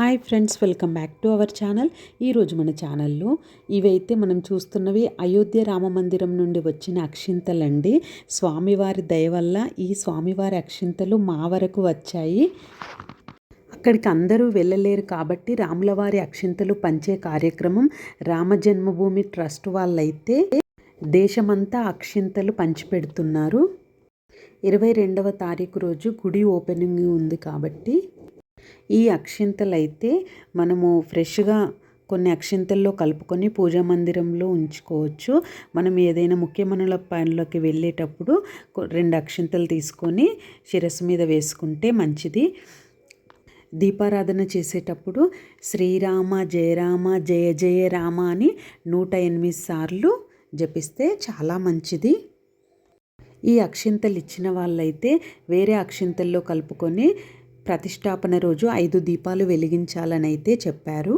Hi friends welcome back to our channel. ఈరోజు మన ఛానల్లో ఇవైతే మనం చూస్తున్నవి అయోధ్య రామ మందిరం నుండి వచ్చిన అక్షింతలండి స్వామివారి దయ వల్ల ఈ స్వామివారి అక్షింతలు మా వరకు వచ్చాయి. అక్కడికి అందరూ వెళ్ళలేరు కాబట్టి రాములవారి అక్షింతలు పంచే కార్యక్రమం రామ జన్మభూమి ట్రస్ట్ వాళ్ళైతే దేశమంతా అక్షింతలు పంచిపెడుతున్నారు. ఇరవై రెండవ తారీఖు రోజు గుడి ఓపెనింగ్ ఉంది కాబట్టి ఈ అక్షింతలు అయితే మనము ఫ్రెష్గా కొన్ని అక్షింతల్లో కలుపుకొని పూజా మందిరంలో ఉంచుకోవచ్చు. మనం ఏదైనా ముఖ్యమనుల పనిలోకి వెళ్ళేటప్పుడు రెండు అక్షింతలు తీసుకొని శిరస్సు మీద వేసుకుంటే మంచిది. దీపారాధన చేసేటప్పుడు శ్రీరామ జయరామ జయ జయ రామ అని నూట ఎనిమిది సార్లు జపిస్తే చాలా మంచిది. ఈ అక్షింతలు ఇచ్చిన వాళ్ళైతే వేరే అక్షింతల్లో కలుపుకొని ప్రతిష్టాపన రోజు ఐదు దీపాలు వెలిగించాలని అయితే చెప్పారు.